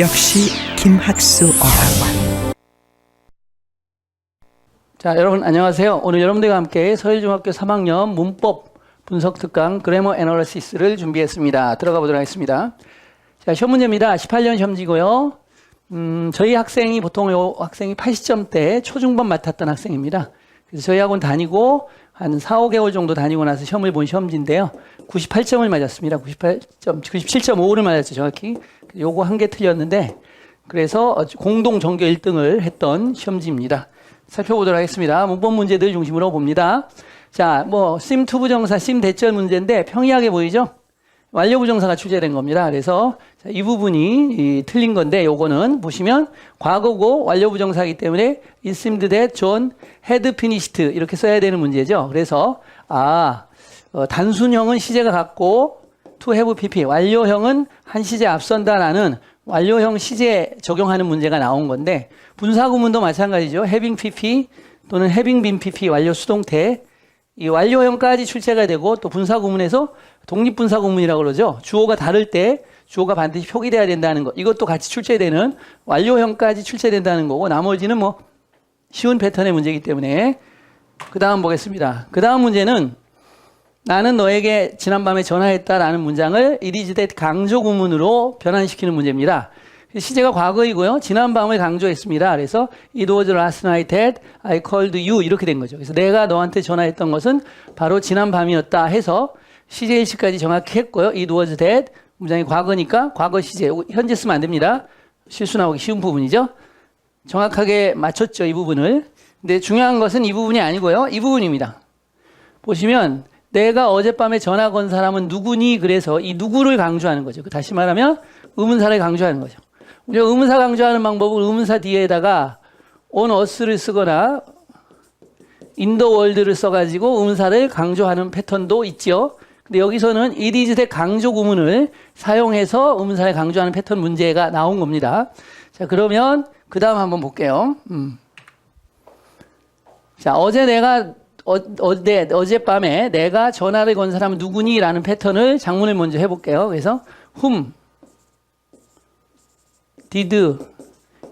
역시 김학수 어학원 자, 여러분 안녕하세요. 오늘 여러분들과 함께 서울중학교 3학년 문법 분석 특강 그래머 애널리시스를 준비했습니다. 들어가 보도록 하겠습니다. 자, 시험 문제입니다. 18년 시험지고요. 음, 저희 학생이 보통 요 학생이 80점대 초중반 맡았던 학생입니다. 그래서 저희 학원 다니고 한 4, 5개월 정도 다니고 나서 시험을 본 시험지인데요. 98점을 맞았습니다. 98점, 97.5를 맞았죠, 정확히. 요거 한 개 틀렸는데 그래서 어, 공동 전교 1등을 했던 시험지입니다. 살펴보도록 하겠습니다. 문법 문제들 중심으로 봅니다. 자, 뭐, 심 투부정사, 심 대절 문제인데 평이하게 보이죠? 완료 부정사가 출제된 겁니다. 그래서 자, 이 부분이 이, 틀린 건데 요거는 보시면 과거고 완료 부정사이기 때문에 it seemed that John had finished 이렇게 써야 되는 문제죠. 그래서 아 어, 단순형은 시제가 같고 to have pp 완료형은 한 시제 앞선다라는 완료형 시제 적용하는 문제가 나온 건데 분사 구문도 마찬가지죠. having pp 또는 having been pp 완료 수동태 이 완료형까지 출제가 되고 또 분사구문에서 독립분사구문이라고 그러죠. 주어가 다를 때 주어가 반드시 표기돼야 된다는 것. 이것도 같이 출제되는 완료형까지 출제된다는 거고 나머지는 뭐 쉬운 패턴의 문제이기 때문에 그 다음 보겠습니다. 그 다음 문제는 나는 너에게 지난밤에 전화했다라는 문장을 that 강조 구문으로 변환시키는 문제입니다. 시제가 과거이고요. 지난 밤을 강조했습니다. 그래서 it was last night that I called you 이렇게 된 거죠. 그래서 내가 너한테 전화했던 것은 바로 지난 밤이었다 해서 시제 일치까지 정확히 했고요. it was that 문장이 과거니까 과거 시제 현재 쓰면 안 됩니다. 실수 나오기 쉬운 부분이죠. 정확하게 맞췄죠. 이 부분을. 근데 중요한 것은 이 부분이 아니고요. 이 부분입니다. 보시면 내가 어젯밤에 전화 건 사람은 누구니? 그래서 이 누구를 강조하는 거죠. 그 다시 말하면 의문사를 강조하는 거죠. 의문사 강조하는 방법은 의문사 뒤에다가 on us를 쓰거나 the world를 써가지고 의문사를 강조하는 패턴도 있죠. 근데 여기서는 it is 의 강조 구문을 사용해서 의문사를 강조하는 패턴 문제가 나온 겁니다. 자, 그러면 그 다음 한번 볼게요. 음. 자, 어제 내가 어, 어제 어젯밤에 내가 전화를 건 사람은 누구니 라는 패턴을 장문을 먼저 해볼게요. 그래서 whom did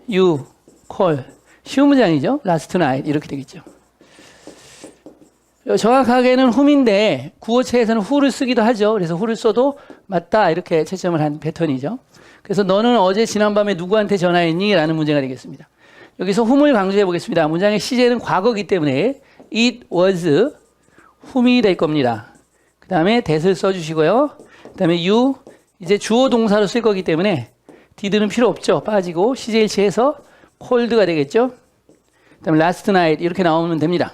you call 쉬운 문장이죠. last night 이렇게 되겠죠. 정확하게는 whom인데 구어체에서는 who를 쓰기도 하죠. 그래서 who를 써도 맞다 이렇게 채점을 한 패턴이죠. 그래서 너는 어제 지난밤에 누구한테 전화했니? 라는 문제가 되겠습니다. 여기서 whom을 강조해 보겠습니다. 문장의 시제는 과거기 때문에 it was whom이 될 겁니다. 그 다음에 that을 써주시고요. 그 다음에 you 이제 주어 동사로 쓸 거기 때문에 did는 필요 없죠. 빠지고 시제일치해서 called가 되겠죠. 그 다음에 last night 이렇게 나오면 됩니다.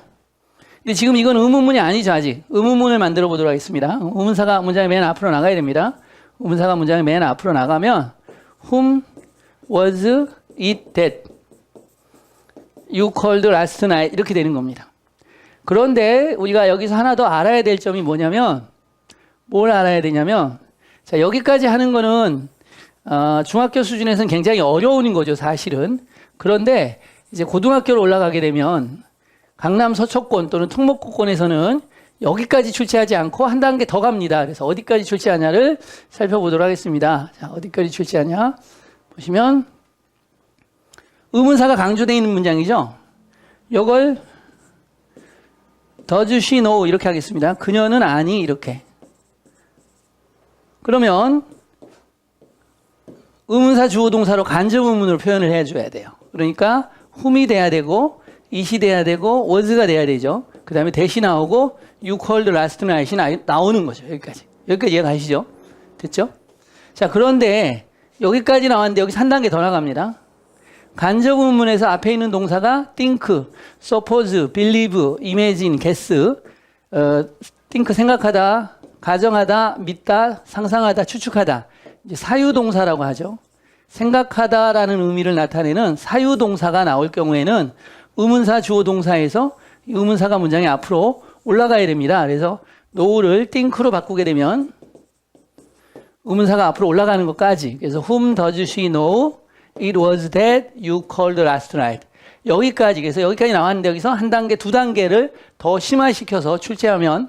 근데 지금 이건 의문문이 아니죠 아직. 의문문을 만들어 보도록 하겠습니다. 의문사가 문장의 맨 앞으로 나가야 됩니다. 의문사가 문장의 맨 앞으로 나가면 whom was it that you called last night 이렇게 되는 겁니다. 그런데 우리가 여기서 하나 더 알아야 될 점이 뭐냐면 뭘 알아야 되냐면 자 여기까지 하는 거는 어, 중학교 수준에서는 굉장히 어려운 거죠 사실은 그런데 이제 고등학교로 올라가게 되면 강남 서초권 또는 충북권에서는 여기까지 출제하지 않고 한 단계 더 갑니다. 그래서 어디까지 출제하냐를 살펴보도록 하겠습니다. 자, 어디까지 출제하냐? 보시면 의문사가 강조되어 있는 문장이죠. 이걸 does she know 이렇게 하겠습니다. 그녀는 아니 이렇게. 그러면 의문사 주어 동사로 간접 의문으로 표현을 해줘야 돼요. 그러니까 whom이 돼야 되고 it이 돼야 되고 was가 돼야 되죠. 그 다음에 대시 나오고 you called last night이 나, 나오는 거죠. 여기까지. 여기까지 이해 가 시죠? 됐죠? 자, 그런데 여기까지 나왔는데 여기서 한 단계 더 나갑니다. 간접 의문에서 앞에 있는 동사가 think, suppose, believe, imagine, guess, 어, think 생각하다, 가정하다, 믿다, 상상하다, 추측하다. 이제 사유동사라고 하죠. 생각하다라는 의미를 나타내는 사유동사가 나올 경우에는 의문사 주어 동사에서 의문사가 문장의 앞으로 올라가야 됩니다. 그래서 know를 think로 바꾸게 되면 의문사가 앞으로 올라가는 것까지. 그래서 whom does she know? It was that you called last night. 여기까지 그래서 여기까지 나왔는데 여기서 한 단계 두 단계를 더 심화시켜서 출제하면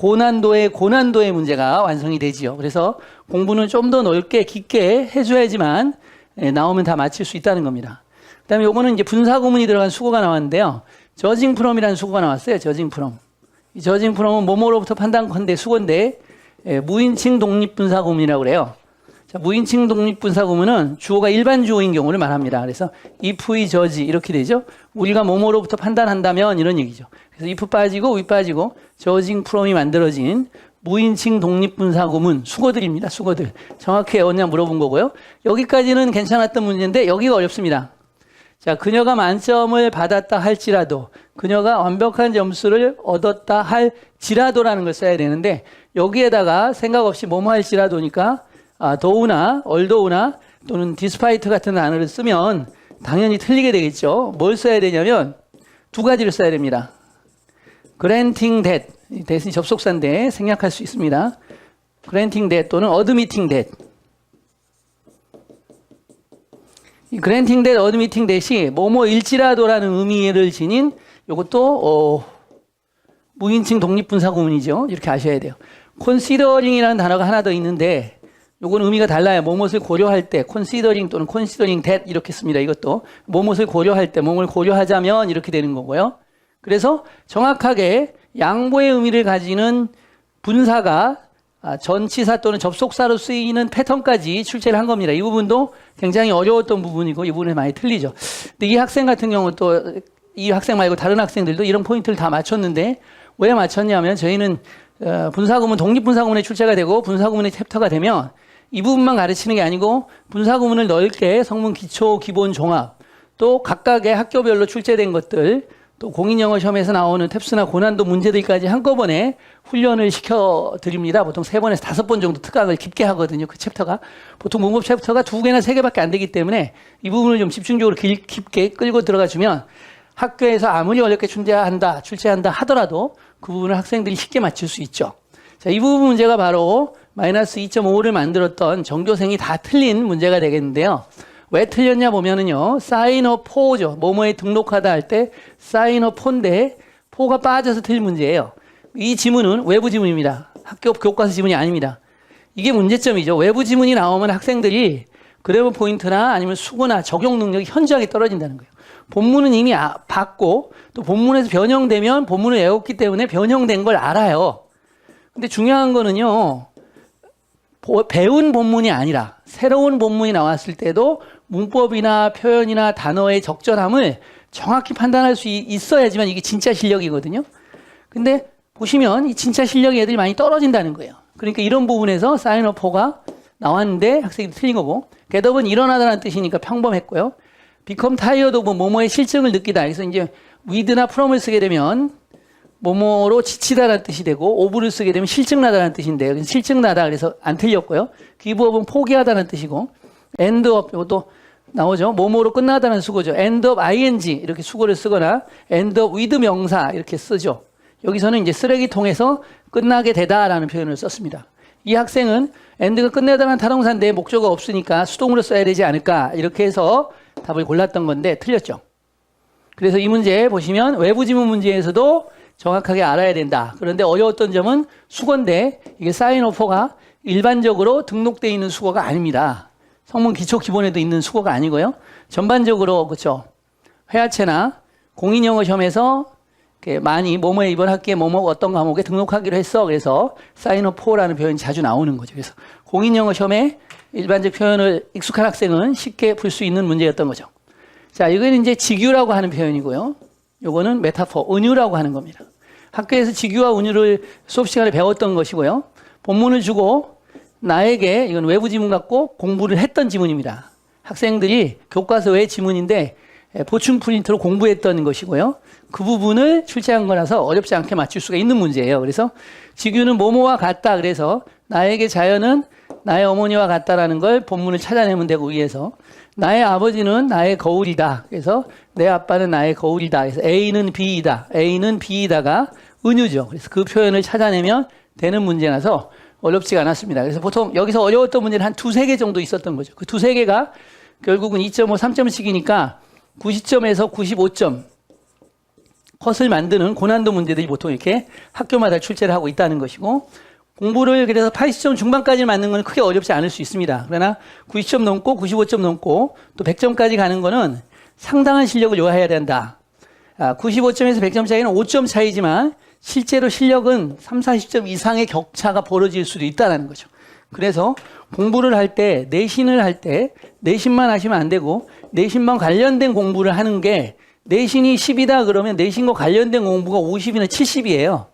고난도의 고난도의 문제가 완성이 되지요. 그래서 공부는 좀 더 넓게 깊게 해줘야지만 예, 나오면 다 맞힐 수 있다는 겁니다. 그다음에 요거는 이제 분사 구문이 들어간 수고가 나왔는데요. 저징 프롬이라는 수고가 나왔어요. 저징 프롬. 이 저징 프롬은 뭐뭐로부터 판단컨대 수고인데 예, 무인칭 독립 분사 구문이라고 그래요. 자, 무인칭 독립분사 구문은 주어가 일반 주어인 경우를 말합니다. 그래서 if, 저지 이렇게 되죠. 우리가 뭐뭐로부터 판단한다면 이런 얘기죠. 그래서 if 빠지고 위 빠지고 저징 프롬이 만들어진 무인칭 독립분사 구문 수거들입니다. 수거들. 정확히 외웠냐 물어본 거고요. 여기까지는 괜찮았던 문제인데 여기가 어렵습니다. 자, 그녀가 만점을 받았다 할지라도, 그녀가 완벽한 점수를 얻었다 할지라도라는 걸 써야 되는데, 여기에다가 생각 없이 뭐뭐 할지라도니까, 아, 더우나, 얼더우나, 또는 디스파이트 같은 단어를 쓰면 당연히 틀리게 되겠죠. 뭘 써야 되냐면, 두 가지를 써야 됩니다. granting that, 이 that이 접속사인데 생략할 수 있습니다. granting that 또는 admitting that. 이 granting that, admitting that이 뭐뭐일지라도라는 의미를 지닌 이것도 어, 무인칭 독립분사 구문이죠. 이렇게 아셔야 돼요. considering이라는 단어가 하나 더 있는데 요건 의미가 달라요. 뭐뭇을 고려할 때 considering 또는 considering that 이렇게 씁니다. 이것도 뭐뭇을 고려할 때 뭐뭘 고려하자면 이렇게 되는 거고요. 그래서 정확하게 양보의 의미를 가지는 분사가 아, 전치사 또는 접속사로 쓰이는 패턴까지 출제를 한 겁니다. 이 부분도 굉장히 어려웠던 부분이고 이 부분에 많이 틀리죠. 근데 이 학생 같은 경우 또 이 학생 말고 다른 학생들도 이런 포인트를 다 맞췄는데 왜 맞췄냐면 저희는 어, 분사구문 독립분사구문에 출제가 되고 분사구문의 챕터가 되면 이 부분만 가르치는 게 아니고 분사 구문을 넓게 성문 기초 기본 종합 또 각각의 학교별로 출제된 것들 또 공인영어 시험에서 나오는 탭스나 고난도 문제들까지 한꺼번에 훈련을 시켜 드립니다. 보통 세 번에서 다섯 번 정도 특강을 깊게 하거든요. 그 챕터가 보통 문법 챕터가 두 개나 세 개밖에 안 되기 때문에 이 부분을 좀 집중적으로 길- 깊게 끌고 들어가 주면 학교에서 아무리 어렵게 출제한다, 출제한다 하더라도 그 부분을 학생들이 쉽게 맞출 수 있죠. 자, 이 부분 문제가 바로 마이너스 2.5를 만들었던 전교생이 다 틀린 문제가 되겠는데요. 왜 틀렸냐 보면은요, 사인어 포죠. 뭐뭐에 등록하다 할 때 사인어 포인데 포가 빠져서 틀린 문제예요. 이 지문은 외부 지문입니다. 학교 교과서 지문이 아닙니다. 이게 문제점이죠. 외부 지문이 나오면 학생들이 그래버 포인트나 아니면 수고나 적용 능력이 현저하게 떨어진다는 거예요. 본문은 이미 아- 봤고 또 본문에서 변형되면 본문을 외웠기 때문에 변형된 걸 알아요. 근데 중요한 거는요. 보- 배운 본문이 아니라 새로운 본문이 나왔을 때도 문법이나 표현이나 단어의 적절함을 정확히 판단할 수 있- 있어야지만 이게 진짜 실력이거든요. 근데 보시면 이 진짜 실력이 애들이 많이 떨어진다는 거예요. 그러니까 이런 부분에서 사인어포가 나왔는데 학생이 틀린 거고 겟업은 일어나다라는 뜻이니까 평범했고요. become tired도 뭐 뭐뭐의 실증을 느끼다. 그래서 이제 with나 from을 쓰게 되면 뭐뭐로 지치다라는 뜻이 되고 오브를 쓰게 되면 실증나다라는 뜻인데요. 실증나다 그래서 안 틀렸고요. 기부업은 포기하다는 뜻이고 end업 이것도 나오죠. 뭐뭐로 끝나다는 수고죠. of ing 이렇게 수고를 쓰거나 of with 명사 이렇게 쓰죠. 여기서는 이제 쓰레기통에서 끝나게 되다라는 표현을 썼습니다. 이 학생은 end가 끝내다는 타동사인데 목적어가 없으니까 수동으로 써야 되지 않을까 이렇게 해서 답을 골랐던 건데 틀렸죠. 그래서 이 문제 보시면 외부 지문 문제에서도 정확하게 알아야 된다. 그런데 어려웠던 점은 수거인데 이게 사인오퍼가 일반적으로 등록되어 있는 수거가 아닙니다. 성문 기초 기본에도 있는 수거가 아니고요. 전반적으로 그렇죠. 회화체나 공인영어 시험에서 많이 뭐뭐에 이번 학기에 뭐뭐 어떤 과목에 등록하기로 했어. 그래서 사인오퍼라는 표현이 자주 나오는 거죠. 그래서 공인영어 시험에 일반적 표현을 익숙한 학생은 쉽게 풀 수 있는 문제였던 거죠. 자, 이거는 이제 직유라고 하는 표현이고요. 요거는 메타포, 은유라고 하는 겁니다. 학교에서 직유와 은유를 수업 시간에 배웠던 것이고요. 본문을 주고 나에게 이건 외부 지문 갖고 공부를 했던 지문입니다. 학생들이 교과서 외 지문인데 예, 보충 프린트로 공부했던 것이고요. 그 부분을 출제한 거라서 어렵지 않게 맞출 수가 있는 문제예요. 그래서 직유는 뭐뭐와 같다. 그래서 나에게 자연은 나의 어머니와 같다라는 걸 본문을 찾아내면 되고 위에서 나의 아버지는 나의 거울이다. 그래서 내 아빠는 나의 거울이다. 그래서 A는 B이다. A는 B이다가 은유죠. 그래서 그 표현을 찾아내면 되는 문제라서 어렵지가 않았습니다. 그래서 보통 여기서 어려웠던 문제는 한 두세 개 정도 있었던 거죠. 그 두세 개가 결국은 2.5, 3점씩이니까 90점에서 95점 컷을 만드는 고난도 문제들이 보통 이렇게 학교마다 출제를 하고 있다는 것이고 공부를 그래서 80점 중반까지 맞는 건 크게 어렵지 않을 수 있습니다. 그러나 90점 넘고 95점 넘고 또 100점까지 가는 거는 상당한 실력을 요하해야 된다. 아, 95점에서 100점 차이는 5점 차이지만 실제로 실력은 3, 40점 이상의 격차가 벌어질 수도 있다는 거죠. 그래서 공부를 할 때, 내신을 할 때, 내신만 하시면 안 되고, 내신만 관련된 공부를 하는 게, 내신이 10이다 그러면 내신과 관련된 공부가 50이나 70이에요.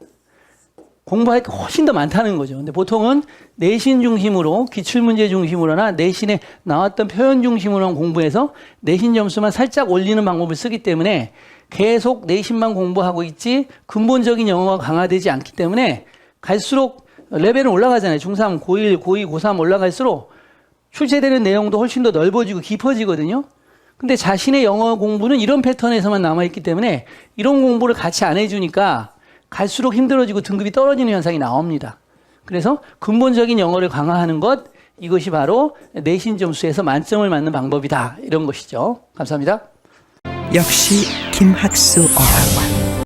공부할 게 훨씬 더 많다는 거죠. 근데 보통은 내신 중심으로, 기출문제 중심으로나 내신에 나왔던 표현 중심으로 공부해서 내신 점수만 살짝 올리는 방법을 쓰기 때문에 계속 내신만 공부하고 있지 근본적인 영어가 강화되지 않기 때문에 갈수록 레벨은 올라가잖아요. 중3, 고1, 고2, 고3 올라갈수록 출제되는 내용도 훨씬 더 넓어지고 깊어지거든요. 근데 자신의 영어 공부는 이런 패턴에서만 남아있기 때문에 이런 공부를 같이 안 해주니까 갈수록 힘들어지고 등급이 떨어지는 현상이 나옵니다. 그래서 근본적인 영어를 강화하는 것, 이것이 바로 내신 점수에서 만점을 맞는 방법이다. 이런 것이죠. 감사합니다. 역시 김학수 어학원